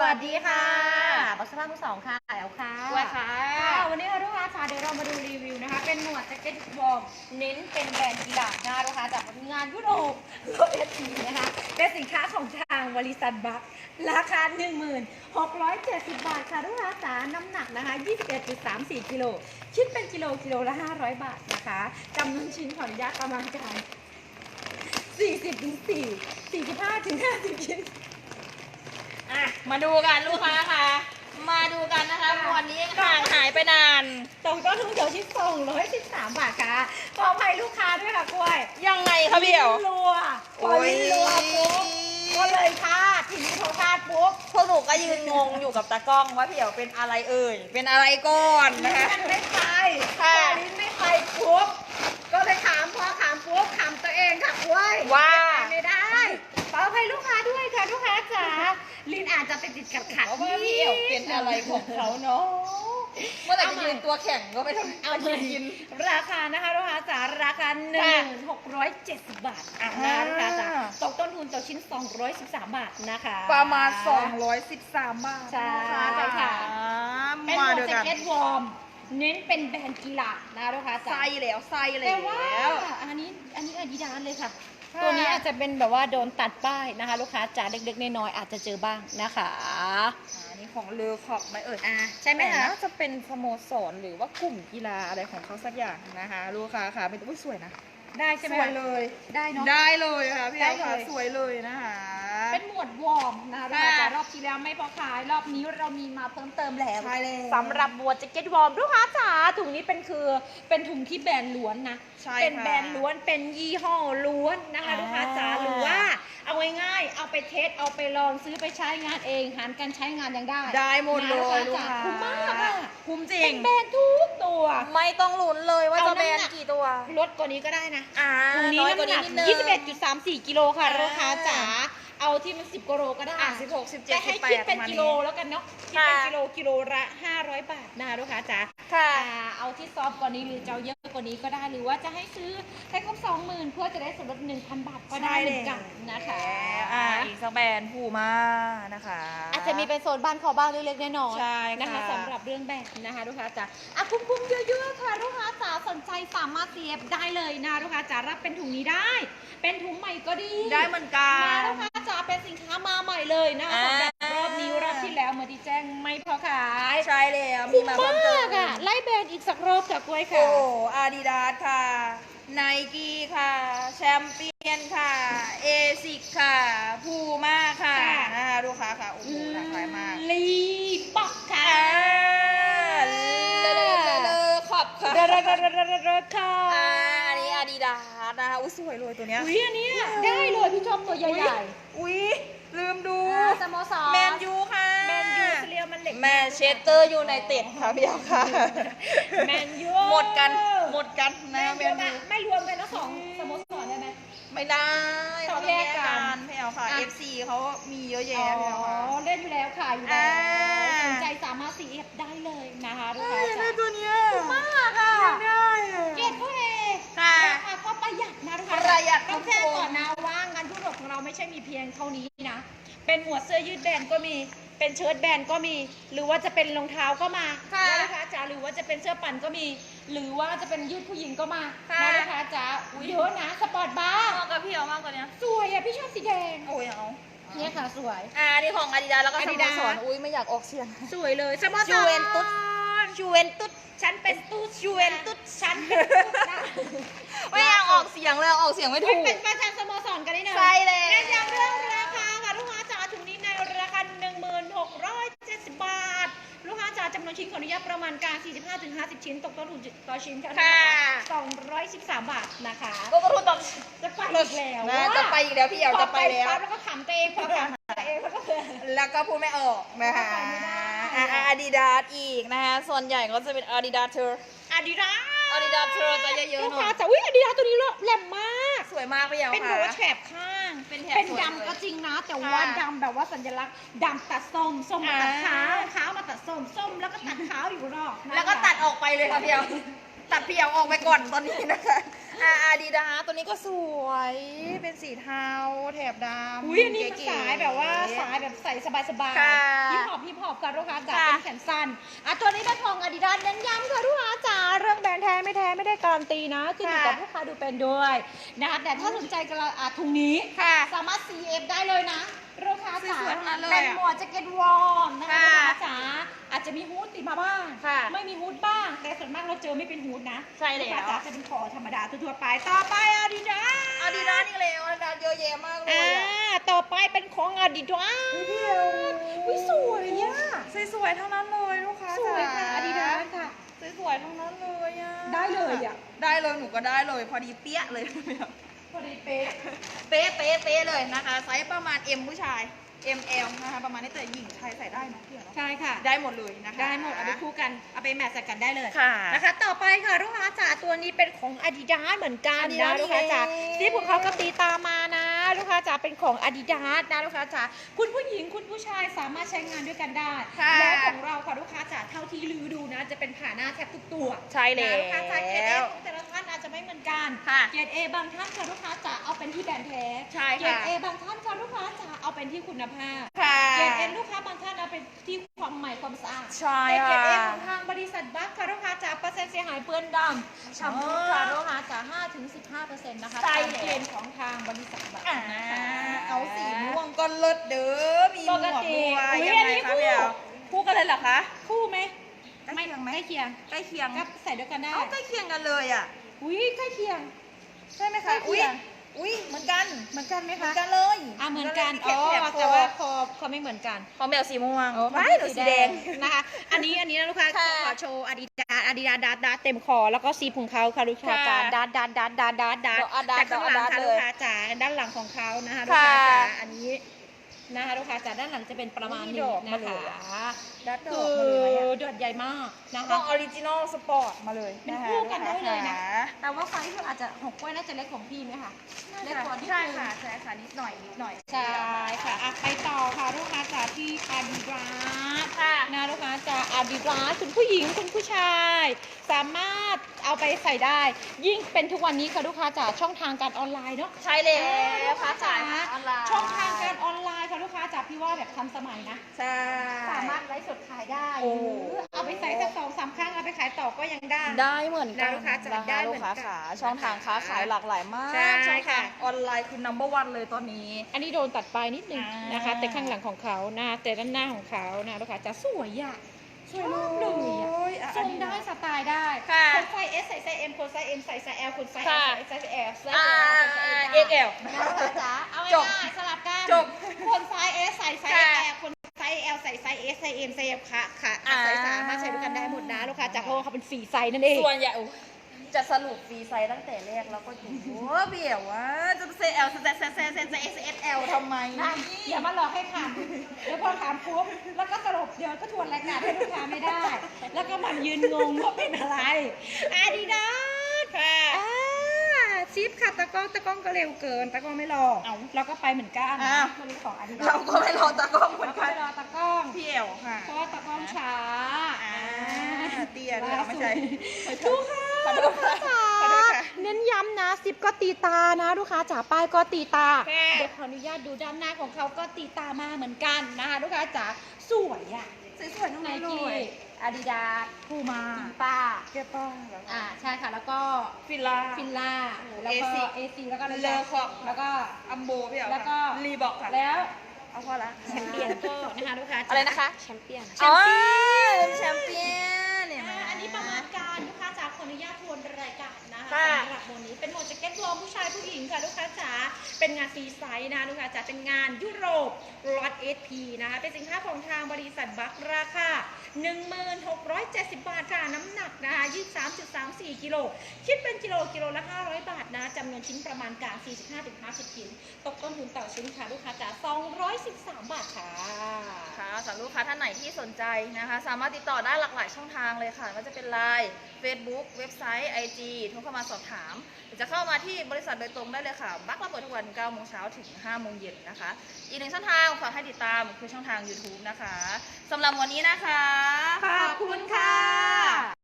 สวัสดีค่ะบัสภาพมือสองค่ะแอลค่ะสวัสดีค่ะค่ะวันนี้ค่ะลูกค้าค่ะเดี๋ยวเรามาดูรีวิวนะคะ เป็นหมวดแจ็คเก็ตวอร์มเน้นเป็นแบรนด์กีฬานะคะลูกค้าจากงานยุโรปโลเอสีนะคะเป็นสินค้าของทางบริษัทบัคราคา 1670 บาทค่ะลูกค้าจ๋าน้ำหนักนะคะ 21.34 กิโล คิดเป็นกิโลกิโลละ 500 บาทนะคะจำนวนชิ้นขออนุญาตประมาณการ40ถึง4 45ถึง50ชิ้น อะมาดูกันลูกค้าค่ะ มาดูกันนะคะค่ะวันนี้ห่างหายไปนาน ตรงต้นทุนเดี๋ยวชิ้นส่ง113บาทค่ะขออภัยลูกค้าด้วยค่ะกล้วยยังไงคะพี่เอ๋วลิ้นรัวพอลิ้นรัวปุ๊บก็เลยพลาดทีนี้พอพลาดปุ๊บพวกหนูก็ยืนงงอยู่กับตากล้องว่าพี่เอ๋วเป็นอะไรเอ่ย เป็นอะไรก่อนนะคะมันไม่ไปค่ะพอลิ้นไม่ไปปุ๊บก็เลยถามพอถามปุ๊บถามตัวเองค่ะกล้วยว่า พี่เอ๋วเป็นอะไรของเขาเนาะเมื่อไหร่จะยืนตัวแข็งก็ไม่ต้องเอามามากิน ราคานะคะลูกค้าจ๋าราคา1,670บาทอะนะคะลูกค้าจ๋าตกต้นทุนต่อชิ้น213บาทนะคะ ประมาณ213บาทใช่ลูกค่ะเป็นหมมาวดเดียวแจ็คกันเก็ตวอร์มเน้นเป็นแบรนด์กีฬานะคะลูกค้าจ๋าใส่แล้วใส่แล้แต่ว่าวอันนี้อันนี้อาดิดาสเลยค่ะ ค่ะ ตัวนี้อาจจะเป็นแบบว่าโดนตัดป้ายนะคะ ลูกค้าจ๋าเล็กๆน้อยๆอาจจะเจอบ้างนะคะ อันนี้ของเลอขอบไหมเอ่ยอะใช่ไหมแต่คะ น่าจะเป็นสโมสรหรือว่ากลุ่มกีฬาอะไรของเขาสักอย่างนะคะลูกค้าค่ะเป็นอุ้ยสวยนะได้ใช่ไหมสวยเลย ได้เนาะ ได้เลยค่ะพี่ได้เอาค่ะเลยสวยเลยนะคะ เป็นหมวดวอร์มนะคะลูกค่ะค้าจ๋ารอบที่แล้วไม่พอขาย รอบนี้เรามีมาเพิ่มเติมแล้วใช่แล้วสำหรับหมวดแจ็คเก็ตวอร์มลูกค้าจ๋าถุงนี้เป็นคือเป็นถุงที่แบรนด์ล้วนนะใช่เป็นค่ะแบรนด์ล้วนเป็นยี่ห้อล้วนนะคะอ่าลูกค้าจ๋าหรือว่าเอาง่ายๆเอาไปเทสเอาไปลองซื้อไปใช้งานเองหารกันใช้งานยังได้ ได้หมดเลนะยลูกค้าจ๋าคุ้มมากอะคุ้มจริเป็งนแบรนด์ทุกตัว ไม่ต้องลุ้นเลยว่าเอาจะแบนน้ำหนักกี่ตัวลดกว่านี้ก็ได้นะอ่าถุงนี้น้อยกว่าน้ำหนี้นักนิดนึง21.34กิโลค่ะอ่าลูกค้าจ๋า เอาที่มัน10กิโลก็ได้อะ16 17แต่ให้18คิดเป็นประมาณนี้กิโลแล้วกันเนาะคิดเป็นค่ะ กิโลกิโลละ500บาทนะคะลูกค้าจ๋าค่ะ อ่าเอาที่ซอฟต์กว่านี้หรือจะเอาเยอะกว่านี้ก็ได้หรือว่าจะให้ซื้อให้ครบ20,000เพื่อจะได้ส่วนลด1,000บาทก็ได้เหมือนกันนะคะอ่าอีกสักแบรนด์ผูมานะคะ อาจจะมีเป็นโซนบ้านเขาบ้างเล็กๆน้อยๆใช่ค่ะ นะคะสำหรับเรื่องแบบนะคะลูกค้าจ๋าอะคุ้มๆเยอะๆค่ะลูกค้าจ๋าสนใจสามารถเสียบได้เลยนะลูกค้าจ๋ารับเป็นถุงนี้ได้ เป็นถุงใหม่ก็ดี ได้เหมือนกันะนลูกค้า จ๋าเป็นสินค้ามาใหม่เลยนะคะอ่าสำหรับรอบนี้รอบที่แล้วเมื่อที่แจ้งไม่พอขายใช่แล้วมีคุ้มมามาเพิ่มเติกมอะไล่แบรนด์อีกสักรอบจากกล้วยโอ้ค่ะอาดิดาสค่ะไนกี้ค่ะ แชมเปี้ยนค่ะเอซิกค่ะพูม่าค่ะค่ะนะคะลูกค้าค่ะโอ้โหหลากหลายมากลีปอกค่ะอ่าเลเลเลเลขอบค่ะเรเรเรเรเรเรค่ะอ่าอันนี้อาดิดาส นะคะอุ้ยสวยเลยตัวเนี้ย อุ้ยอันเนี้ยได้เลยพี่ชอบตัวใหญ่อุ้ยลืมดูๆอ่าสโมสรแมนยูค่ะแมนยูเรียมันเหล็กแมนเชสเตอร์ยูไนเต็ดค่ะพี่เอาค่ะ แมนยูหมดกันหมดกันแมนะนแมยูนยูไม่รวมกันนะสองสโมสรได้ไหม ไม่ได้ต้องแยกกัน พี่เอาค่ะอะ FC เขามีเยอะอ๋แยะพี่เอาค่ะ อเล่นอยู่แล้วขายอยู่แล้วอ่า สนใจสามารถซีเอฟได้เลยนะคะลูกเอ้ค้ายได้จ๋าตัวเนี้ยมากอะได้อะเกตก็เอ ค่ะ ราคาก็ประห ยัดนะทุกคนประหยัดต้องแจ้งทุกคนก่อนนะว่างานยุโรปของเราไม่ใช่มีเพียงเท่านี้นะ เป็นหมวดเสื้อยืดแบรนด์ก็มี เป็นเชิ้ตแบรนด์ก็มี หรือว่าจะเป็นรองเท้าก็มาค่ะ นะลูกค้าจ๋าหรือว่าจะเป็นเสื้อปั่นก็มี หรือว่าจะเป็นยืดผู้หญิงก็มาค่ะ นะลูกค้าจ๋าเยอะนะสปอร์ตบาร์เหมาะกับพี่เอามากกว่านี้สวยอะพี่ชอบสีแดงโอ้ยเอาเนี่ยค่ะสวย อ่านี่ของอาดิดาแล้วก็สโม Adidas สรอุ้ยไม่อยากออกเสียง สวยเลยสโมสรจู เวนตุสจูเวนตุสฉันเป็นตูดจูเวนตุสฉันเป็นตูดนะไม่อยากออกเสียงเลยออกเสียงไม่ไม่ถูก เป็นประธานสโมสรกันได้หนึ่งใช่แล้วเน้นย้ำเรื่องราคาค่ะลูกค้าจ๋าถุงนี้ในราคา1670 บาท ลูกค้าจ๋าจำนวนชิ้นขออนุญาตประมาณการ 45-50 ชิ้น ตกต้นทุนต่อชิ้นค่ะค่ะ213 บาทนะคะก็กระทุนตอบจะไปอีกแล้วนะจะไปอีกแล้วพี่เอาจะไปแล้วพอปั๊บแล้วก็ขำตัวเองพอขำตัวเองแล้วก็แล้วก็พูดไม่ออกนะคะไปไม่ได้ อ่าอาดิดาสอีกนะคะส่วนใหญ่ก็จะเป็นอาดิดาสเธออาดิดาอาดิดาสเธอจะเยอะๆลูกหน่ค้าอยจ๋าอุ้ยอาดิดาตัวนี้แหลมมาก สวยมากพี่เอาเป็นค่ะหัวแฉบข้าง เป็นแถบเป็นสวยเลย ดำก็จริงนะ แต่ค่ะว่าดำแบบว่าสัญลักษณ์ดำตัดส้มส้มมาตัดอ่าขาวขาวมาตัดส้มส้มแล้วก็ตัดขาวอยู่รอบนะคะแล้วก็ตัดออกไปเลยค่ะพี่เอา ตัดเพียวออกไปก่อนตอนนี้นะคะอาอาดีดาตัวนี้ก็สวย เป็นสีเทาแถบดำอุ้ยอันนี้มันเก๋ๆ สายแบบว่าสายแบบใส่สบายสบายค่ะฮิปฮอปฮิปฮอปค่ะลูกค้าจ๋าค่ะ เป็นแขนสั้นอะตัวนี้เป็นของอาดิดาสเน้นย้ำค่ะลูกค้าจ๋าเรื่องแบรนด์แท้ไม่แท้ไม่ได้การันตีนะขึ้นอยู่กับลูกค้าดูเป็นด้วยนะคะแต่ถ้าสนใจกับเราอะถุงนี้ ค่ะ สามารถ CF ได้เลยนะลูกค้าจ๋าสวยๆทั้งนั้นเลยเป็นอะหมวดแจ็คเก็ตวอร์มนะคะค่ะลูกค้าจ๋าอา จจะมีฮูดติดมาบ้าง ค่ะไม่มีฮูดบ้าง แต่ส่วนมากเราเจอไม่เป็นฮูดนะใช่แล้ว ลูกค้าจ๋าจะเป็นคอธรรมดาทั่วๆไป ต่อไปอาดิดาอาดีดานี่เลยอาดีดาเยอะแยะมากเลยอ่าอะต่อไปเป็นของอาดิดาสวิสวยอะสวยๆทั้งนั้นเลยลูกค้าสวยค่ะจ๋อาดิดาสค่ะ สวยๆทั้งนั้นเลยอะได้เลยอะ ได้เลยหนูก็ได้เลยพอดีเปี้ยเลย พอดีเป๊ะ เป๊ะเป๊ะเป๊ะเลยนะคะ ไซส์ประมาณ M ผู้ชาย M L นะคะประมาณนี้แต่หญิงชายใส่ได้เนอะพี่เนาะใช่ค่ะ ได้หมดเลยนะคะได้หมดเอาไปคู่กันเอาไปแมทช์ใส่กันได้เลยค่ะนะคะ ต่อไปค่ะลูกค้าจ๋าตัวนี้เป็นของ Adidas เหมือนกันนะ Adidas ลูกค้าจ๋าเองที่พวกเขาก็ตีตามมานะ ลูกค้าจ๋าเป็นของ Adidas นะลูกค้าจ๋าคุณผู้หญิงคุณผู้ชายสามารถใช้งานด้วยกันได้ค่ะ และของเราค่ะลูกค้าจ๋าเท่าที่ลือดูนะ จะเป็นผ่าหน้าแทบทุกตัวใช่แล้วนะลูกค้าจ๋าเกรดเอของแต่ละท่านอาจจะไม่เหมือนกันค่ะเกรดเอบางท่านค่ะลูกค้าจ๋าเอาเป็นที่แบรนด์แท้ใช่เกรค่ะดเอบางท่านค่ะลูกค้าจ๋าเอาเป็นที่คุณภาพ ค่ะ เกรดเอลูกค้าบางท่านเอาเป็นที่ความใหม่ความสะอาดใช่แต่เกรดเอค่ะของทางบริษัทบัคค่ะลูกค้าจ๋าเปอร์เซ็นต์เสียหายเปื้อนดำชำรุดค่ะลูกค้าจ๋า5ถึง15เปอร์เซ็นต์นะคะใช่ตามแล้วเกณฑ์ของทางบริษัทบัคอ่านะคะ เอาสีม่วงก็เลิศเด้อ มีหมปวกกติด้วยอุ๊ยยังอันไงนี้คะคู่พี่เอลคู่กันเลยเหรอคะ คู่ไหมใกล้เคียงไหมใกล้เคียงใกล้เคียงก็ใส่ด้วยกันได้ เอาใกล้เคียงกันเลยอะ อุ้ยใกล้เคียง ใช่ไหมใกล้คะเคีอุ้ยยง อุ้ย เหมือนกันเหมือนกันไหมเหมือคะนกันเลยอะเหมือนกันแถอ๋อบแถบแต่ว่าคอคอไม่เหมือนกัน ของแบบสีม่วงอ๋อไม่หนูสีแดง นะคะ อันนี้อันนี้นะลูกค้าค่ะขอโชว์อาดิดาอาดิดาดัดดัดเต็มคอแล้วก็ซีพุงเขาค่ะลูกค้าจ๋าค่ะดัดดัดดัดดัดดัดดัดเดี๋ยวเอาดัดแต่ข้างหลังเดี๋ค่ะยวเอาดัดลูกเลยค้าจ๋าด้านหลังของเขานะคะลูกค้าค่ะจ๋าอันนี้นะคะลูกค้าจ๋าด้านหลังจะเป็นประมาณมีนี้ดอกนะมาเลคะยอะ ดัดดคือกอมาเลยอะ ดอดใหญ่มากนะต้อคะ งออริจินอลสปอร์ตมาเลยเป็นนะคะคู่กันได้เลยนะคแต่ว่าไซส์อาจจะหกกล้วยน่าจะเล็กของพี่ไหมคะ เล็กกว่านิดใช่นึงค่ะใช่ค่ะนิดหน่อยนิดหน่อยใช่ค่ะอะ ไปต่อค่ะลูกค้าจ๋าที่อาดิดาสค่ะ นะลูกค้าจ๋าอาดิดาสคุณผู้หญิงคุณผู้ชาย สามารถเอาไปใส่ได้ ยิ่งเป็นทุกวันนี้ค่ะลูกค้าจ๋าช่องทางการออนไลน์เนาะ ใช่แล้ลูวกค้าจ๋าออนไลน์ช่องทางการออนไลน์ค่ะลูกค้าจ๋าพี่ว่าแบบทันสมัยนะ ใช่สามารถไลฟ์สดขายได้โอ้ หรือเอาไปใส่สักสองสามครั้งเอาไปขายต่อก็ยังได้ ได้เหมือนกันนะลูกค้าจ๋าได้เหมือนกันลูกค้าขาช่องทางค้าขายหลากหลายมากใช่ช่องทาค่ะงออนไลน์คือ number one เลยตอนนี้ อันนี้โดนตัดปลายนิดนึงอ่านนะคะ แต่ข้างหลังของเขานะแต่ด้านหน้าของเขานะลูกค้าจ๋าสวยอะชอบเลยอะอะทรงได้สไตล์ได้ค่ะ คนไซส์ S ใส่ไซส์ M คนไซส์ M ใส่ไซส์ L คนไซส์ค่ะ L ใส่ไซส์ L ไซส์อ่า L ใส่ไซส์ L ได้ XL นะจ๊ะเอาจบง่ายๆสลับกันจบคนไซส์ S ใส่ไซส์ค่ะ L คนไซส์ L ใส่ไซส์ S ใส่ M ใส่ M ค่ะค่ะอ่า ใส่สามารถใช้ด้วยกันได้หมดนะลูกค้าจ๋าเพราะว่าเขาเป็นฟรีไซส์นั่นเองส่วนใหญ่อุ๊ยจะสรุปฟรีไซส์ตั้งแต่แรกแล้วก็อยู่ว่าเบี่ยวว่าจะเซลเซเซเซเซเซเอสเอสเอลทำไมนะอย่ามาหลอกให้ถามเดี๋ยวพอถามปุ๊บแล้วก็สรุปเดี๋ยวก็ทวนรายการให้ลูกค้าไม่ได้ แล้วก็มันยืนงงว่าเป็นอะไรอาดิดาสค่ะอ่า ชิปค่ะตะกล้องตะกล้องก็เร็วเกินตะกล้องไม่รอเอ้าเราก็ไปเหมือนกันอ้าว มันเป็นของอาดิดาเราก็ไม่รอตากล้องเหมือนเราก็กันไม่รอตะกล้องพี่เอวค่ะเพราะว่าตะกล้องช้าอ่าเตี้ยด้วยเอาไม่ใช่ดูค่ะขอโทลูษกค้าค่ะจ๋าขอโทษค่ะ เน้นย้ำนะซิปก็ตีตานะลูกค้าจ๋าป้ายก็ตีตาค่ะเดี๋ยวขออนุญาตดูด้านหน้าของเขาก็ตีตามาเหมือนกันนะคะลูกค้าจ๋าสวยอะสวยๆทั้งไนนั้นเลกี้ย อาดิดาสพูมาป้าเก็บป้องแล้วอ่าใช่ค่ะ แล้วก็ฟิลล่า ฟินล่าแล้วก็ AC เอซีแล้วก็เลอคอกแล้วก็อัมโบพี่เอวแล้วก็รีบอกค่ะแล้วเอาพอละแชมเปี้ยนก็นะคะลูกค้าจ๋าอะไรนะคะแชมเปี้ยนอ๋อแชมเปี้ยนเนี่ยอ่ ออนุญาตทวนรายการนะคะค่ะสำหรับโมนี้เป็นโมแจ็คเก็ตวอร์มผู้ชายผู้หญิงค่ะลูกค้าจ๋าเป็นงานฟรีไซส์นะลูกค้าจ๋าเป็นงานยุโรปล็อตเอพีนะคะเป็นสินค้าของทางบริษัทบัคราคา1670 บาทค่ะน้ำหนักนะคะ23.34กิโลคิดเป็นกิโลกิโลละ 500 บาทนะจำนวนชิ้นประมาณการ45-50ชิ้น ตกต้นทุนต่อชิ้นค่ะลูกค้าจ๋า213 บาทค่ะค่ะสำหรับลูกค้าท่านไหนที่สนใจนะคะ สามารถติดต่อได้หลากหลายช่องทางเลยค่ะก็จะเป็น Line Facebook เว็บไซต์ IG โทรเข้ามาสอบถาม หรือจะเข้ามาที่บริษัทโดยตรงได้เลยค่ะ บักเราเปิดทุกวัน9โมงเช้าถึง5โมงเย็นนะคะ อีกหนึ่งช่องทางฝากให้ติดตามคือช่องทาง YouTube นะคะสำหรับวันนี้นะคะ ขอบคุณค่ะ